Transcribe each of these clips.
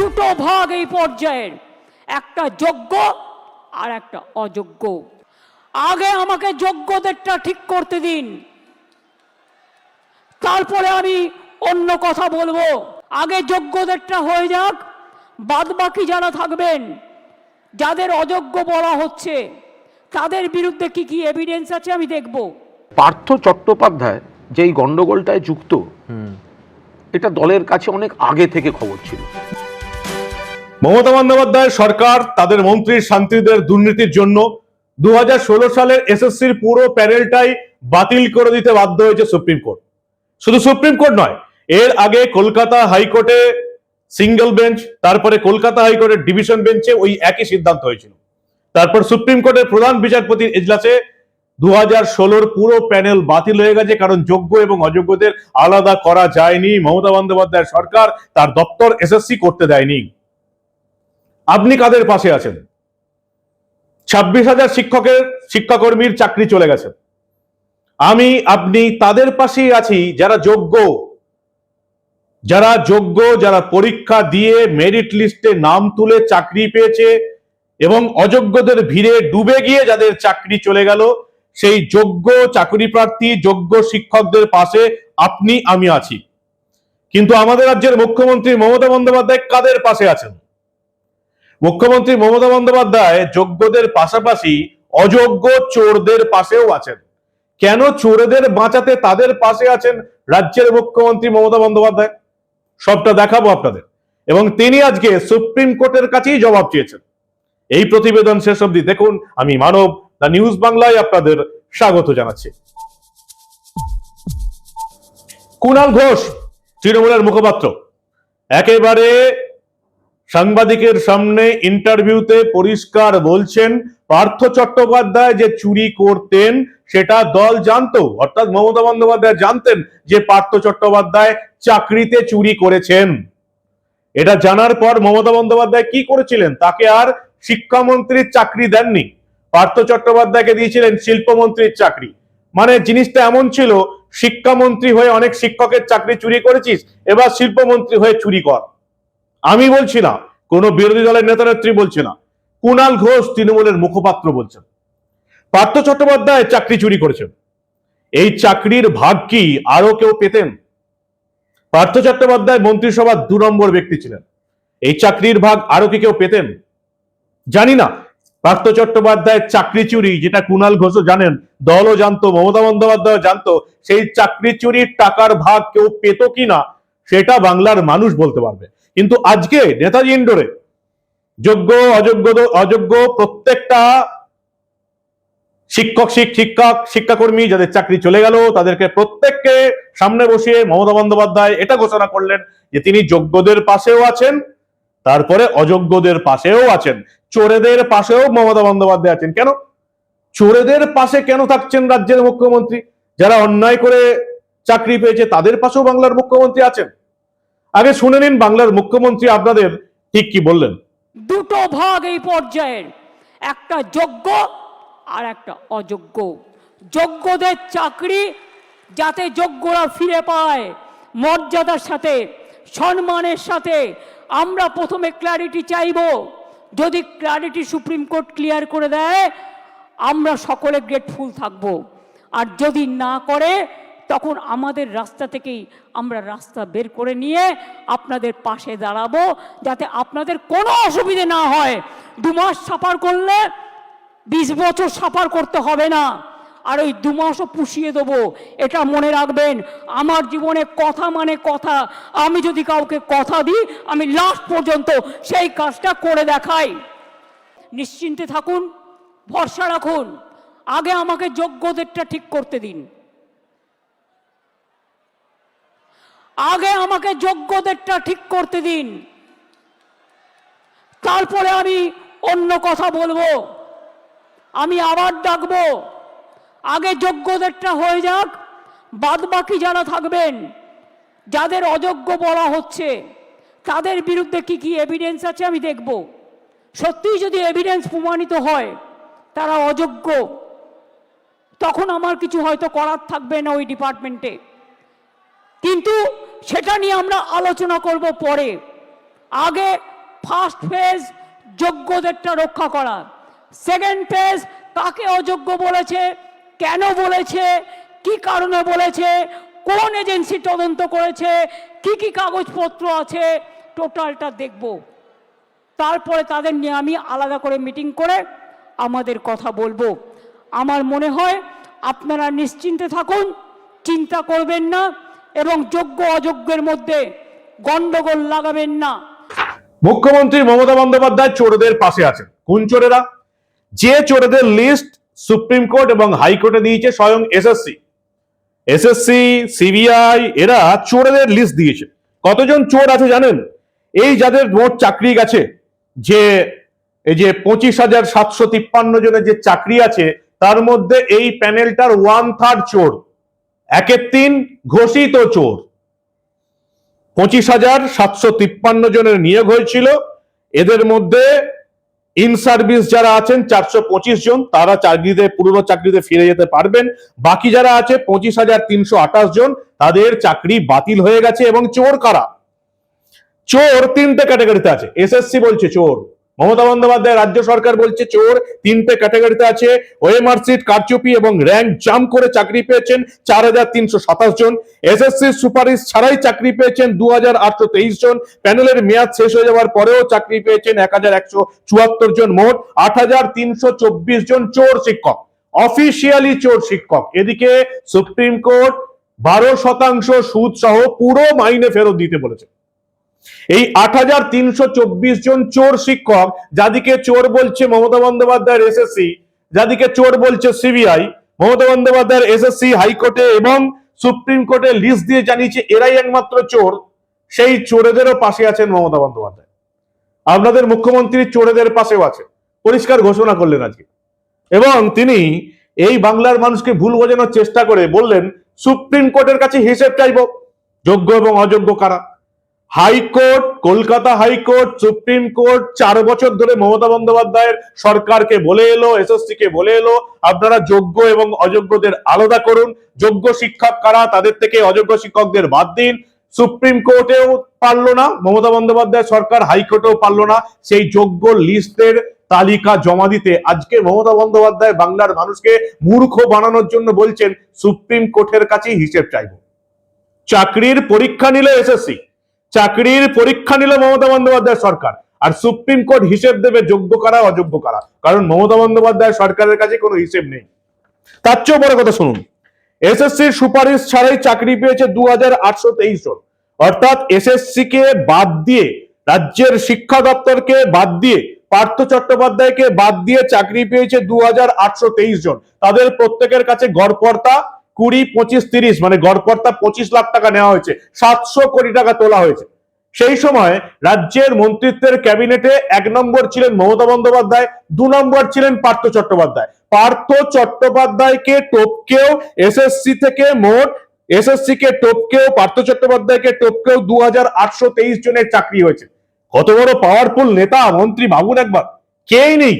দুটো ভাগ এই পর্যায়ের একটা যোগ্য আর একটা অযোগ্য। আগে আমাকে যোগ্যদেরটা ঠিক করতে দিন। তারপরে আমি অন্য কথা বলব। আগে যোগ্যদেরটা হয়ে যাক বাদ বাকি যারা থাকবেন যাদের অযোগ্য বলা হচ্ছে তাদের বিরুদ্ধে কি কি এভিডেন্স আছে আমি দেখব। পার্থ চট্টোপাধ্যায় যেই গন্ডগোলটায় যুক্ত এটা দলের কাছে অনেক আগে থেকে খবর ছিল। মমতা বন্দ্যোপাধ্যায় সরকার, তাদের মন্ত্রী শান্তিদের দুর্নীতির জন্য দু হাজার ষোলো সালের এসএসসির পুরো প্যানেলটাই বাতিল করে দিতে বাধ্য হয়েছে সুপ্রিম কোর্ট। শুধু সুপ্রিম কোর্ট নয়, এর আগে কলকাতা হাইকোর্টে সিঙ্গেল বেঞ্চ, তারপরে কলকাতা হাইকোর্টের ডিভিশন বেঞ্চে ওই একই সিদ্ধান্ত হয়েছিল। তারপর সুপ্রিম কোর্টের প্রধান বিচারপতির এজলাসে দু হাজার ষোলোর পুরো প্যানেল বাতিল হয়ে গেছে, কারণ যোগ্য এবং অযোগ্যদের আলাদা করা যায়নি। মমতা বন্দ্যোপাধ্যায় সরকার তার দপ্তর এসএসসি করতে দেয়নি। আপনি কাদের পাশে আছেন? ছাব্বিশ হাজার শিক্ষকের, শিক্ষাকর্মীর চাকরি চলে গেছে। আমি, আপনি তাদের পাশেই আছি, যারা যোগ্য। যারা যোগ্য, যারা পরীক্ষা দিয়ে মেরিট লিস্টে নাম তুলে চাকরি পেয়েছে এবং অযোগ্যদের ভিড়ে ডুবে গিয়ে যাদের চাকরি চলে গেল, সেই যোগ্য চাকরি প্রার্থী, যোগ্য শিক্ষকদের পাশে আপনি, আমি আছি। কিন্তু আমাদের রাজ্যের মুখ্যমন্ত্রী মমতা বন্দ্যোপাধ্যায় কাদের পাশে আছেন? মুখ্যমন্ত্রী মমতা বন্দ্যোপাধ্যায় যোগ্যদের পাশাপাশি অযোগ্য চোরদের পাশেও আছেন। কেন চোরদের বাঁচাতে তাদের পাশে আছেন রাজ্যের মুখ্যমন্ত্রী মমতা বন্দ্যোপাধ্যায়? সবটা দেখাবো আপনাদের। এবং তিনি আজকে সুপ্রিম কোর্টের কাছেই জবাব চেয়েছেন। এই প্রতিবেদন শেষ অব্দি দেখুন, আমি মানব, দ্য নিউজ বাংলায় আপনাদের স্বাগত জানাচ্ছি। কুণাল ঘোষ, তৃণমূলের মুখপাত্র। একেবারে সাংবাদিকের সামনে ইন্টারভিউতে পরিষ্কার বলছেন, পার্থ চট্টোপাধ্যায় যে চুরি করতেন, সেটা দল জানতো। অর্থাৎ মমতা বন্দ্যোপাধ্যায় জানতেন যে পার্থ চট্টোপাধ্যায় চাকরিতে চুরি করেছেন। এটা জানার পর মমতা বন্দ্যোপাধ্যায় কি করেছিলেন? তাকে আর শিক্ষামন্ত্রীর চাকরি দেননি। পার্থ চট্টোপাধ্যায়কে দিয়েছিলেন শিল্পমন্ত্রীর চাকরি। মানে জিনিসটা এমন ছিল, শিক্ষামন্ত্রী হয়ে অনেক শিক্ষকের চাকরি চুরি করেছিস, এবার শিল্পমন্ত্রী হয়ে চুরি কর। আমি বলছি না, কোন বিরোধী দলের নেতা নেত্রী বলছে না কুণাল ঘোষ তৃণমূলের মুখপাত্র বলছেন। পার্থ চট্টোপাধ্যায় চাকরি চুরি করেছেন। এই চাকরির ভাগ কি আরও কেউ পেতেন? পার্থ চট্টোপাধ্যায় মন্ত্রিসভার দু নম্বর ব্যক্তি ছিলেন। এই চাকরির ভাগ আরও কি কেউ পেতেন? জানি না। পার্থ চট্টোপাধ্যায়ের চাকরি চুরি, যেটা কুণাল ঘোষ জানেন, দলও জানতো, মমতা বন্দ্যোপাধ্যায় জানতো, সেই চাকরি চুরির টাকার ভাগ কেউ পেত কিনা, সেটা বাংলার মানুষ বলতে পারবে। কিন্তু আজকে নেতাজি ইন্ডোরে যোগ্য, অযোগ্য অযোগ্য প্রত্যেকটা শিক্ষক শিক- শিক্ষক, শিক্ষাকর্মী যাদের চাকরি চলে গেল, তাদেরকে প্রত্যেককে সামনে বসিয়ে মমতা বন্দ্যোপাধ্যায় এটা ঘোষণা করলেন যে তিনি যোগ্যদের পাশেও আছেন, তারপরে অযোগ্যদের পাশেও আছেন। চোরেদের পাশেও মমতা বন্দ্যোপাধ্যায় আছেন। কেন? চোরেদের পাশে কেন থাকছেন রাজ্যের মুখ্যমন্ত্রী? যারা অন্যায় করে চাকরি পেয়েছে, তাদের পাশেও বাংলার মুখ্যমন্ত্রী আছেন। আগে শুনে নিন বাংলার মুখ্যমন্ত্রী আপনাদের ঠিক কি বললেন। দুটো ভাগ এই পর্যায়ের, একটা যোগ্য আর একটা অযোগ্য। যোগ্যদের চাকরি যাতে যোগ্যরা ফিরে পায়, মর্যাদার সাথে, সম্মানের সাথে। আমরা প্রথমে ক্ল্যারিটি চাইব। যদি ক্ল্যারিটি সুপ্রিম কোর্ট ক্লিয়ার করে দেয়, আমরা সকলে গ্রেটফুল থাকব। আর যদি না করে তখন আমাদের রাস্তা থেকেই আমরা রাস্তা বের করে নিয়ে আপনাদের পাশে দাঁড়াবো, যাতে আপনাদের কোনো অসুবিধে না হয়। দু মাস সাফার করলে বিশ বছর সাফার করতে হবে না। আর ওই দু মাসও পুষিয়ে দেবো, এটা মনে রাখবেন। আমার জীবনে কথা মানে কথা। আমি যদি কাউকে কথা দিই, আমি লাস্ট পর্যন্ত সেই কাজটা করে দেখাই। নিশ্চিন্তে থাকুন, ভরসা রাখুন। আগে আমাকে যোগ্যদেরটা ঠিক করতে দিন। আগে আমাকে যোগ্যদেরটা ঠিক করতে দিন। তারপরে আমি অন্য কথা বলব। আমি আবার ডাকবো। আগে যোগ্যদেরটা হয়ে যাক বাদ বাকি যারা থাকবেন, যাদের অযোগ্য বলা হচ্ছে, তাদের বিরুদ্ধে কি কি এভিডেন্স আছে আমি দেখব। সত্যিই যদি এভিডেন্স প্রমাণিত হয়, তারা অযোগ্য, তখন আমার কিছু হয়তো করার থাকবে না ওই ডিপার্টমেন্টে কিন্তু সেটা নিয়ে আমরা আলোচনা করব পরে। আগে ফার্স্ট ফেজ যোগ্যদেরটা রক্ষা করা। সেকেন্ড ফেজ কাকে অযোগ্য বলেছে, কেন বলেছে, কি কারণে বলেছে, কোন এজেন্সি তদন্ত করেছে, কি কি কাগজপত্র আছে টোটালটা দেখব। তারপরে তাদের নিয়ে আমি আলাদা করে মিটিং করে আমাদের কথা বলব। আমার মনে হয় আপনারা নিশ্চিন্তে থাকুন, চিন্তা করবেন না। এবং যোগ্য অযোগ্যের মধ্যে গন্ডগোল লাগাবেন না। মুখ্যমন্ত্রী মমতা বন্দ্যোপাধ্যায় চোরদের পাশে আছেন। কোন চোরেরা? যে চোরদের লিস্ট সুপ্রিম কোর্ট এবং হাইকোর্টে দিয়েছে স্বয়ং এসএসসি এসএসসি সিবিআই এরা চোরদের লিস্ট দিয়েছে। কতজন চোর আছে জানেন? এই যাদের মোট চাকরি গেছে, যে এই যে পঁচিশ হাজার সাতশো তিপ্পান্ন জনের যে চাকরি আছে, তার মধ্যে এই প্যানেলটার ওয়ান থার্ড চোর। একের তিন ঘোষিত চোর। পঁচিশ হাজার সাতশো তিপ্পান্ন জনের নিয়োগ হয়েছিল। এদের মধ্যে ইন সার্ভিস যারা আছেন, চারশো পঁচিশ জন, তারা চাকরিতে, পুরনো চাকরিতে ফিরে যেতে পারবেন। বাকি যারা আছে, পঁচিশ হাজার তিনশো আঠাশ জন, তাদের চাকরি বাতিল হয়ে গেছে। এবং চোর কারা? চোর তিনটে ক্যাটাগরিতে আছে। এসএসসি বলছে চোর। মমতা বন্দ্যোপাধ্যায় রাজ্য সরকার বলছে, চোর তিনটে ক্যাটাগরিতে আছে। ওএমআর সিট, কারচুপি এবং র্যাঙ্ক জাম্প করে চাকরি পেয়েছেন চার হাজার তিনশো সাতাশ জন। এসএসসি সুপারিশ ছাড়াই চাকরি পেয়েছেন দু হাজার আটশো তেইশ জন। প্যানেলের মেয়াদ শেষ হয়ে যাওয়ার পরেও চাকরি পেয়েছেন এক হাজার একশো চুয়াত্তর জন। মোট আট হাজার তিনশো চব্বিশ জন চোর শিক্ষক, অফিসিয়ালি চোর শিক্ষক। এদিকে সুপ্রিম কোর্ট বারো শতাংশ সুদ সহ পুরো মাইনে ফেরত দিতে বলেছে। এই আট হাজার তিনশো চব্বিশ জন চোর শিক্ষক, যাদিকে চোর বলছে মমতা বন্দ্যোপাধ্যায়ের এসএসসি যাদিকে চোর বলছে সিবিআই মমতা বন্দ্যোপাধ্যায়ের এসএসসি হাইকোর্টে এবং সুপ্রিম কোর্টে লিস্ট দিয়ে জানিয়েছে এরাই একমাত্র চোর, সেই চোরেদেরও পাশে আছেন মমতা বন্দ্যোপাধ্যায়। আপনাদের মুখ্যমন্ত্রী চোরেদের পাশেও আছে। পরিষ্কার ঘোষণা করলেন আজকে। এবং তিনি এই বাংলার মানুষকে ভুল বোঝানোর চেষ্টা করে বললেন, সুপ্রিম কোর্টের কাছে হিসেব চাইব, যোগ্য এবং অযোগ্য কারা? High court, Kolkata high court, supreme court, চার বছর ধরে মমতা বন্দ্যোপাধ্যায়ের সরকারকে বলে এলো এসএসসি কে বলে এলো। আপনারা যোগ্য এবং অযোগ্যদের আলাদা করুন। যোগ্য শিক্ষক কারা, তাদের থেকে অযোগ্য শিক্ষকদের বাদ দিন। সুপ্রিম কোর্টেও পারল না, মমতা বন্দ্যোপাধ্যায় সরকার হাইকোর্টেও পারল না। সেই যোগ্য লিস্টের তালিকা জমা দিতে আজকে মমতা বন্দ্যোপাধ্যায় বাংলার মানুষকে মূর্খ বানানোর জন্য বলছেন, সুপ্রিম কোর্টের কাছেই হিসেব চাইব। চাকরির পরীক্ষা নিল এসএসসি। চাকরির পরীক্ষা নিল মমতা বন্দ্যোপাধ্যায় সরকার। আর সুপ্রিম কোর্ট হিসেব দেবে যোগ্য কারা, অযোগ্য কারা। কারণ মমতা বন্দ্যোপাধ্যায় সরকারের কাছে কোনো হিসেব নেই। তার চেয়েও বড় কথা শুনুন এসএসসির সুপারিশ ছাড়াই চাকরি পেয়েছে দু হাজার আটশো তেইশ জন। অর্থাৎ এসএসসি কে বাদ দিয়ে, রাজ্যের শিক্ষা দপ্তরকে বাদ দিয়ে, পার্থ চট্টোপাধ্যায়কে বাদ দিয়ে চাকরি পেয়েছে দু জন। তাদের প্রত্যেকের কাছে গড়পর্তা কুড়ি, পঁচিশ, তিরিশ মানে গড়পর্তা পঁচিশ লাখ টাকা নেওয়া হয়েছে, সাতশো কোটি টাকা তোলা হয়েছে। সেই সময় রাজ্যের মন্ত্রিত্বের ক্যাবিনেটে এক নম্বর ছিলেন মমতা বন্দ্যোপাধ্যায়, দু নম্বর ছিলেন পার্থ চট্টোপাধ্যায়। পার্থ চট্টোপাধ্যায়কে টপকেও এসএসসি থেকে মোট এসএসসি কে টপকেও, পার্থ চট্টোপাধ্যায়কে টপকেও দু হাজার আটশো তেইশ জনের চাকরি হয়েছে। কত বড় পাওয়ারফুল নেতা, মন্ত্রী ভাবুন একবার, কেই নেই।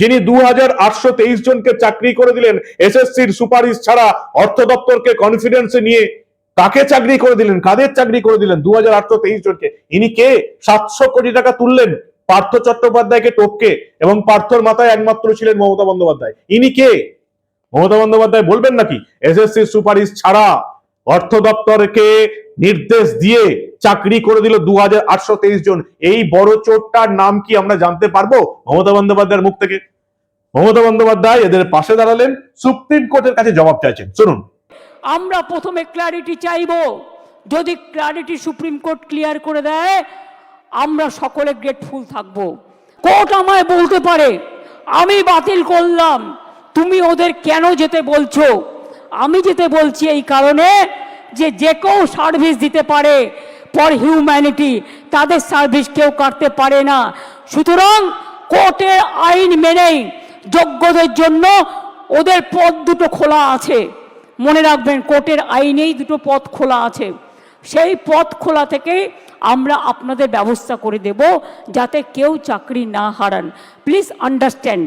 যিনি দু হাজার আটশো তেইশ জনকে চাকরি করে দিলেন, এসএসসির সুপারিশ ছাড়া অর্থ দপ্তরকে কনফিডেন্সে নিয়ে কাকে চাকরি করে দিলেন, কাদের চাকরি করে দিলেন দু হাজার আটশো তেইশ জনকে? ইনি কে? সাতশো কোটি টাকা তুললেন পার্থ চট্টোপাধ্যায়কে টপকে এবং পার্থর মাথায় একমাত্র ছিলেন মমতা বন্দ্যোপাধ্যায়। ইনি কে? মমতা বন্দ্যোপাধ্যায় বলবেন নাকি? এসএসসি সুপারিশ ছাড়া অর্থ দপ্তরকে নির্দেশ দিয়ে চাকরি করে দিল দু হাজার আটশো তেইশ জন। এই বড় চোরটার নাম কি আমরা জানতে পারব? মমতা বন্দ্যোপাধ্যায়ের মুখ থেকে। মমতা বন্দ্যোপাধ্যায় এদের পাশে দাঁড়ালেন, সুপ্রিম কোর্টের কাছে জবাব চাইছেন। শুনুন। আমরা প্রথমে ক্ল্যারিটি চাইব। যদি ক্ল্যারিটি সুপ্রিম কোর্ট ক্লিয়ার করে দেয়, আমরা সকলে গ্রেটফুল থাকব। কোর্ট আমায় বলতে পারে, আমি বাতিল করলাম। তুমি ওদের কেন যেতে বলছো? আমি যেতে বলছি এই কারণে যে যে কেউ সার্ভিস দিতে পারে ফর হিউম্যানিটি তাদের সার্ভিস কেউ কাটতে পারে না। সুতরাং কোর্টের আইন মেনেই যোগ্যদের জন্য ওদের পথ দুটো খোলা আছে। মনে রাখবেন, কোর্টের আইনেই দুটো পথ খোলা আছে। সেই পথ খোলা থেকেই আমরা আপনাদের ব্যবস্থা করে দেব যাতে কেউ চাকরি না হারান। প্লিজ আন্ডারস্ট্যান্ড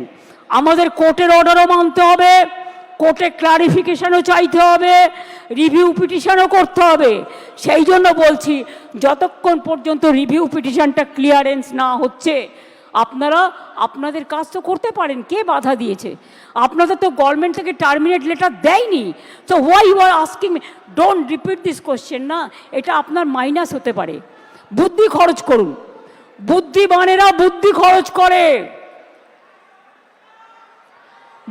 আমাদের কোর্টের অর্ডারও মানতে হবে। কোর্টে ক্লারিফিকেশনও চাইতে হবে রিভিউ পিটিশনও করতে হবে। সেই জন্য বলছি, যতক্ষণ পর্যন্ত রিভিউ পিটিশনটা ক্লিয়ারেন্স না হচ্ছে, আপনারা, আপনাদের কাজ তো করতে পারেন, কে বাধা দিয়েছে? আপনাদের তো গভর্নমেন্ট থেকে টার্মিনেট লেটার দেয়নি। তো why you are asking don't repeat this question না, এটা আপনার মাইনাস হতে পারে। বুদ্ধি খরচ করুন। বুদ্ধিমানেরা বুদ্ধি খরচ করে।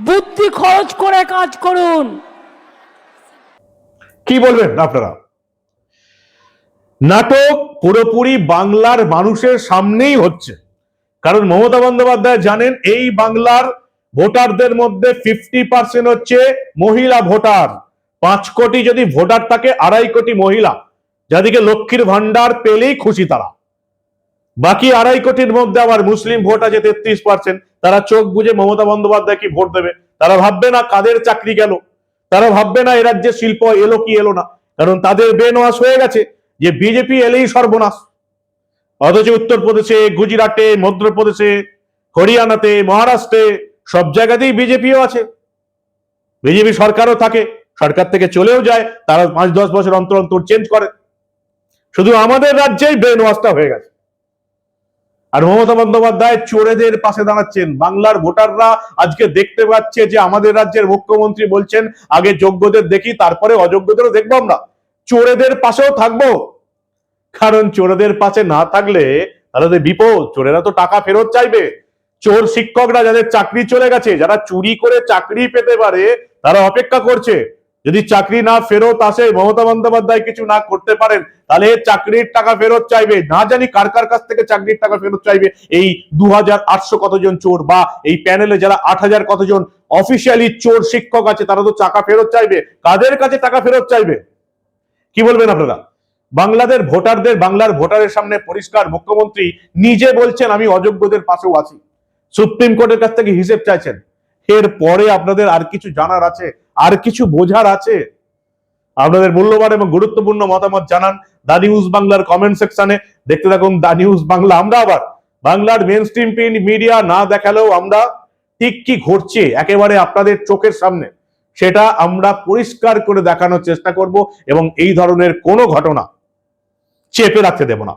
বুদ্ধি খরচ করে কাজ করুন। কি বলবেন আপনারা? নাটক পুরোপুরি বাংলার মানুষের সামনেই হচ্ছে। কারণ মমতা বন্দ্যোপাধ্যায় জানেন, এই বাংলার ভোটারদের মধ্যে ফিফটি পার্সেন্ট হচ্ছে মহিলা ভোটার। পাঁচ কোটি যদি ভোটার থাকে, আড়াই কোটি মহিলা। যাদেরকে লক্ষ্মীর ভান্ডার পেলেই খুশি তারা। বাকি আড়াই কোটির মধ্যে আবার মুসলিম ভোট আছে তেত্রিশ পার্সেন্ট তারা চোখ বুঝে মমতা বন্দ্যোপাধ্যায় কি ভোট দেবে? তারা ভাববে না কাদের চাকরি গেল। তারা ভাববে না এ রাজ্যে শিল্প এলো কি এলো না। কারণ তাদের বেনওয়াস হয়ে গেছে যে বিজেপি এলেই সর্বনাশ। অথচ উত্তরপ্রদেশে, গুজরাটে, মধ্যপ্রদেশে, হরিয়ানাতে, মহারাষ্ট্রে সব জায়গাতেই বিজেপিও আছে। বিজেপি সরকারও থাকে। সরকার থেকে চলেও যায়। তারা পাঁচ দশ বছর অন্তর অন্তর চেঞ্জ করে। শুধু আমাদের রাজ্যেই ব্রেন ওয়াশটা হয়ে গেছে। আর মমতা বন্দ্যোপাধ্যায় চোরেদের পাশে দাঁড়াচ্ছেন। বাংলার ভোটাররা আজকে দেখতে পাচ্ছে যে আমাদের রাজ্যের মুখ্যমন্ত্রী বলছেন, আগে যোগ্যদের দেখি, তারপরে অযোগ্যদেরও দেখব আমরা। চোরেদের পাশেও থাকব। কারণ চোরেদের পাশে না থাকলে তাদের বিপদ। চোরেরা তো টাকা ফেরত চাইবে। চোর শিক্ষকরা যাদের চাকরি চলে গেছে, যারা চুরি করে চাকরি পেতে পারে, তারা অপেক্ষা করছে। যদি চাকরি না ফেরত আসে, মমতা বন্দ্যোপাধ্যায় কিছু না করতে পারেন, তাহলে চাকরির টাকা ফেরত চাইবে। না জানি কার কার কাছ থেকে চাকরির টাকা ফেরত চাইবে। এই দু হাজার আটশো কতজন চোর বা এই প্যানেলে যারা আট হাজার কতজন অফিসিয়ালি চোর শিক্ষক আছে, তারা তো টাকা ফেরত চাইবে। কাদের কাছে টাকা ফেরত চাইবে? কি বলবেন আপনারা? বাংলাদেশ ভোটারদের, বাংলার ভোটারের সামনে পরিষ্কার, মুখ্যমন্ত্রী নিজে বলছেন, আমি অযোগ্যদের পাশেও আছি। সুপ্রিম কোর্টের কাছ থেকে হিসেব চাইছেন। এর পরে আপনাদের আর কিছু জানার আছে, আর কিছু বোঝার আছে? আপনাদের মূল্যবান এবং গুরুত্বপূর্ণ মতামত জানান দা নিউজ বাংলার কমেন্ট সেকশনে। দেখতে থাকুন দা নিউজ বাংলা। আমরা আবার বাংলার মেন স্ট্রিম প্রিন্ট মিডিয়া না দেখালেও আমরা ঠিক কি ঘটছে একেবারে আপনাদের চোখের সামনে, সেটা আমরা পরিষ্কার করে দেখানোর চেষ্টা করব এবং এই ধরনের কোনো ঘটনা চেপে রাখতে দেব না।